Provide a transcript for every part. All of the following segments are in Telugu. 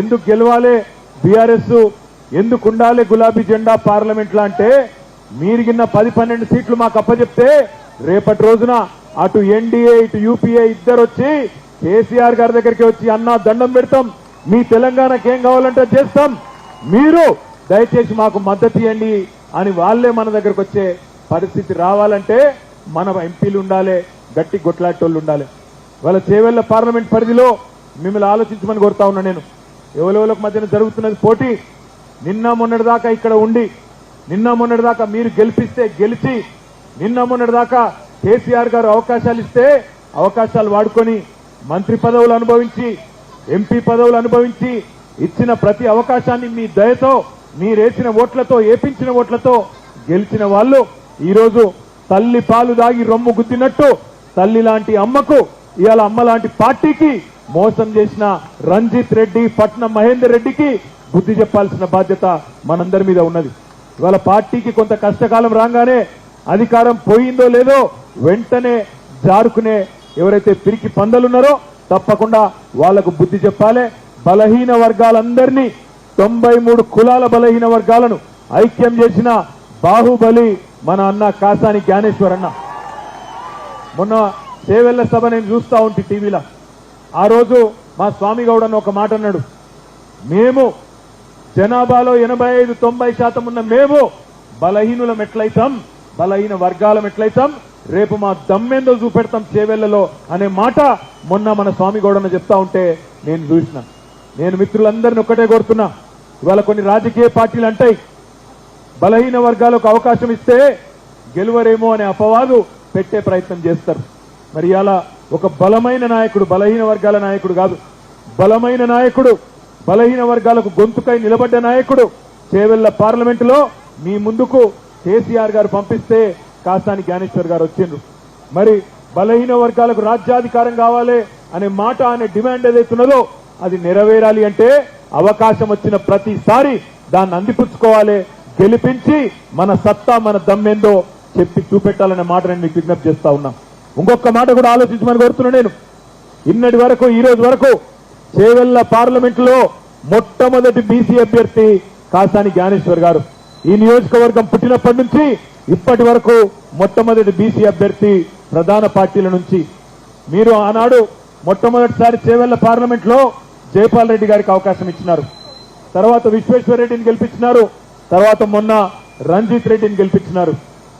ఎందుకు గెలవాలి? బీఆర్ఎస్ ఎందుకు ఉండాలి గులాబీ జెండా పార్లమెంట్ లా అంటే? మీరు గిన్న పది పన్నెండు సీట్లు మాకు అప్పచెప్తే రేపటి రోజున అటు ఎన్డీఏ ఇటు యూపీఏ ఇద్దరు వచ్చి కేసీఆర్ గారి దగ్గరికి వచ్చి అన్నా దండం పెడతాం. మీ తెలంగాణకి ఏం కావాలంటే చేస్తాం. మీరు దయచేసి మాకు మద్దతు ఇవ్వండి అని వాళ్ళే మన దగ్గరకు వచ్చే పరిస్థితి రావాలంటే మన ఎంపీలు ఉండాలి గట్టి కొట్లాటోళ్ళు ఉండాలి. వాళ్ళ చేవెళ్ళ పార్లమెంట్ పరిధిలో మిమ్మల్ని ఆలోచించమని కోరుతా ఉన్నా నేను. ఎవరెవరికి మధ్యన జరుగుతున్నది పోటీ నిన్న మొన్నటి దాకా ఇక్కడ ఉండి నిన్న మొన్నటి దాకా మీరు గెలిపిస్తే గెలిచి నిన్న మొన్నటి దాకా కేసీఆర్ గారు అవకాశాలు ఇస్తే అవకాశాలు వాడుకొని మంత్రి పదవులు అనుభవించి ఎంపీ పదవులు అనుభవించి ఇచ్చిన ప్రతి అవకాశాన్ని మీ దయతో మీరేసిన ఓట్లతో ఏపించిన ఓట్లతో గెలిచిన వాళ్ళు ఈరోజు తల్లి పాలు దాగి రొమ్ము గుద్దినట్టు తల్లి లాంటి అమ్మకు ఇవాళ అమ్మ లాంటి పార్టీకి మోసం చేసిన రంజిత్ రెడ్డి పట్నం మహేందర్ రెడ్డికి బుద్ధి చెప్పాల్సిన బాధ్యత మనందరి మీద ఉన్నది. ఇవాళ పార్టీకి కొంత కష్టకాలం రాగానే అధికారం పోయిందో లేదో వెంటనే జారుకునే ఎవరైతే పిరికి పందలున్నారో తప్పకుండా వాళ్ళకు బుద్ధి చెప్పాలి. బలహీన వర్గాలందరినీ తొంభై మూడు కులాల బలహీన వర్గాలను ఐక్యం చేసిన బాహుబలి మన అన్న కాసాని జ్ఞానేశ్వర్ అన్న మొన్న సేవెళ్ళ సభ నేను చూస్తా ఉంటే టీవీలో. ఆ రోజు మా స్వామి గౌడ్ అని ఒక మాట అన్నాడు. మేము జనాభాలో ఎనభై ఐదు తొంభై శాతం ఉన్న మేము బలహీనులం ఎట్లయితాం? బలహీన వర్గాలం ఎట్లయితాం? రేపు మా దమ్మెందో చూపెడతాం చేవెళ్ళలో అనే మాట మొన్న మన స్వామి గౌడన్న చెప్తా ఉంటే నేను చూసిన. నేను మిత్రులందరిని ఒక్కటే కోరుతున్నా. ఇవాళ కొన్ని రాజకీయ పార్టీలు అంటాయి. బలహీన వర్గాలకు అవకాశం ఇస్తే గెలువరేమో అనే అపవాదు పెట్టే ప్రయత్నం చేస్తారు. మరి అలా ఒక బలమైన నాయకుడు బలహీన వర్గాల నాయకుడు కాదు. బలమైన నాయకుడు బలహీన వర్గాలకు గొంతుకై నిలబడ్డ నాయకుడు చేవెళ్ళ పార్లమెంటులో మీ ముందుకు కేసీఆర్ గారు పంపిస్తే కాసాని జ్ఞానేశ్వర్ గారు వచ్చిండ్రు. మరి బలహీన వర్గాలకు రాజ్యాధికారం కావాలి అనే మాట అనే డిమాండ్ ఏదైతున్నదో అది నెరవేరాలి అంటే అవకాశం వచ్చిన ప్రతిసారి దాన్ని అందిపుచ్చుకోవాలి గెలిపించి మన సత్తా మన దమ్మేందో చెప్పి చూపెట్టాలనే మాట నేను మీకు విజ్ఞప్తి చేస్తా ఉన్నాం. ఇంకొక మాట కూడా ఆలోచించమని కోరుతున్నాను నేను. ఇన్నటి వరకు ఈ రోజు వరకు చేవెళ్ళ పార్లమెంట్లో మొట్టమొదటి బీసీ అభ్యర్థి కాసాని జ్ఞానేశ్వర్ గారు. ఈ నియోజకవర్గం పుట్టినప్పటి నుంచి ఇప్పటి వరకు మొట్టమొదటి బీసీ అభ్యర్థి ప్రధాన పార్టీల నుంచి. మీరు ఆనాడు మొట్టమొదటిసారి చేవెళ్ళ పార్లమెంట్లో జయపాల్ రెడ్డి గారికి అవకాశం ఇచ్చినారు. తర్వాత విశ్వేశ్వర రెడ్డిని గెలిపించినారు. తర్వాత మొన్న రంజిత్ రెడ్డిని గెలిపించినారు.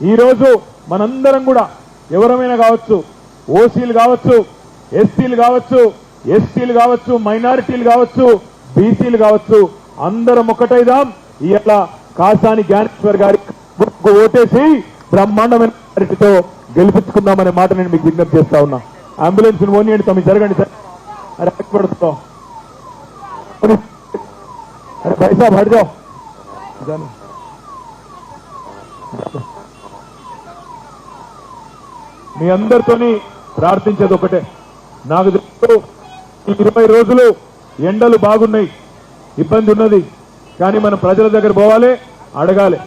ఈ రోజు మనందరం కూడా ఎవరమైనా కావచ్చు ఓసీలు కావచ్చు ఎస్సీలు కావచ్చు ఎస్టీలు కావచ్చు మైనారిటీలు కావచ్చు బీసీలు కావచ్చు అందరం ఒకటైదాం. ఇలా కాసాని జ్ఞానేశ్వర్ గారి ఓటేసి బ్రహ్మాండమైన పరిస్థితితో గెలిపించుకుందామనే మాట నేను మీకు విజ్ఞప్తి చేస్తా ఉన్నా. అంబులెన్స్ పోనీయండి తమ జరగండి సార్ అరే పైసా అరే మీ అందరితోని ప్రార్థించేది ఒకటే. నాకు తెలుసు ఈ ఇరవై రోజులు ఎండలు బాగున్నాయి ఇబ్బంది ఉన్నది కానీ మనం ప్రజల దగ్గర పోవాలి అడగాలి.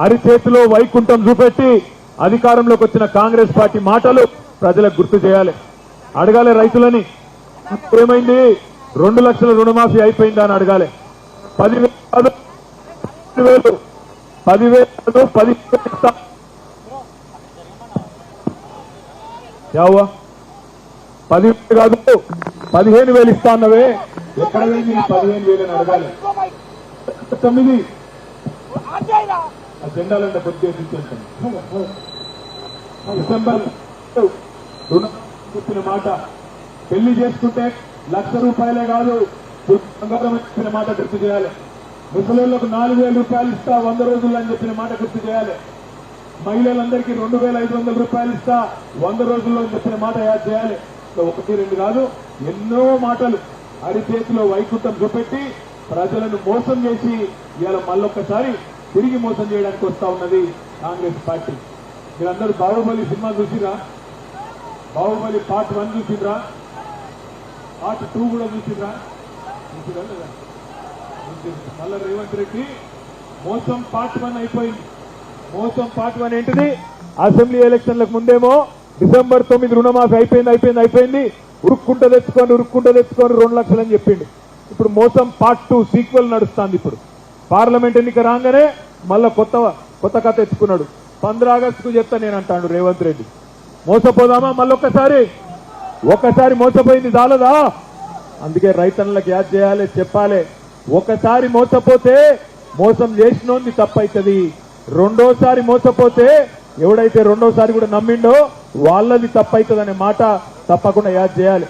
అరిచేతిలో వైకుంఠం చూపెట్టి అధికారంలోకి వచ్చిన కాంగ్రెస్ పార్టీ మాటలు ప్రజలకు గుర్తు చేయాలి. అడగాలి రైతులని. ఏమైంది? రెండు లక్షల రుణమాఫీ అయిపోయిందా అని అడగాలి. పదివేలు పదివేలు పదివేలు పదివేలు యావా? పదివేలు కాదు పదిహేను వేలు ఇస్తా అన్నవే. ఎక్కడ పోయింది పదిహేను వేలు అని అడగాలి తొమ్మిది. ఆ జెండాలంటే కొద్దిగా డిసెంబర్ రుణం చెప్పిన మాట. పెళ్ళి చేసుకుంటే లక్ష రూపాయలే కాదు బంగారం చెప్పిన మాట గుర్తు చేయాలి. ముసలిళ్ళకు నాలుగు వేల రూపాయలు ఇస్తా వంద రోజుల్లో అని చెప్పిన మాట గుర్తు చేయాలి. మహిళలందరికీ రెండు వేల ఐదు వందల రూపాయలు ఇస్తా. వంద రోజుల్లో చెప్పిన మాట యాడ్ చేయాలి. ఒకటి రెండు కాదు. ఎన్నో మాటలు అరిచేతిలో వైకుంఠం చూపెట్టి ప్రజలను మోసం చేసి ఇవాళ మళ్ళొక్కసారి తిరిగి మోసం చేయడానికి వస్తా ఉన్నది కాంగ్రెస్ పార్టీ. మీరందరూ బాహుబలి సినిమా చూసిరా బాహుబలి పార్ట్ వన్ చూసిరా పార్ట్ టూ కూడా చూసిరా చూసిరా లేదా? మళ్ళా రేవంత్ రెడ్డి మోసం పార్ట్ వన్ అయిపోయింది. మోసం పార్ట్ వన్ ఏంటిది? అసెంబ్లీ ఎలక్షన్లకు ముందేమో డిసెంబర్ తొమ్మిది రుణమాఫీ అయిపోయింది అయిపోయింది అయిపోయింది. ఉరుక్కుంట తెచ్చుకొని ఉరుక్కుంట తెచ్చుకొని రెండు లక్షలని చెప్పిండు. ఇప్పుడు మోసం పార్ట్ టూ సీక్వెల్ నడుస్తుంది ఇప్పుడు. పార్లమెంట్ ఎన్నిక రాగానే మళ్ళా కొత్త కొత్త కథ తెచ్చుకున్నాడు. పంద్ర ఆగస్టుకు చెప్తా నేను అంటాడు రేవంత్ రెడ్డి. మోసపోదామా? మళ్ళొక్కసారి ఒక్కసారి. మోసపోయింది చాలదా? అందుకే రైతన్నలకు యాద్ చేయాలి చెప్పాలి. ఒకసారి మోసపోతే మోసం చేసినోంది తప్పైతది. రెండోసారి మోసపోతే ఎవడైతే రెండోసారి కూడా నమ్మిండో వాళ్ళది తప్పైతుంది అనే మాట తప్పకుండా యాద్ చేయాలి.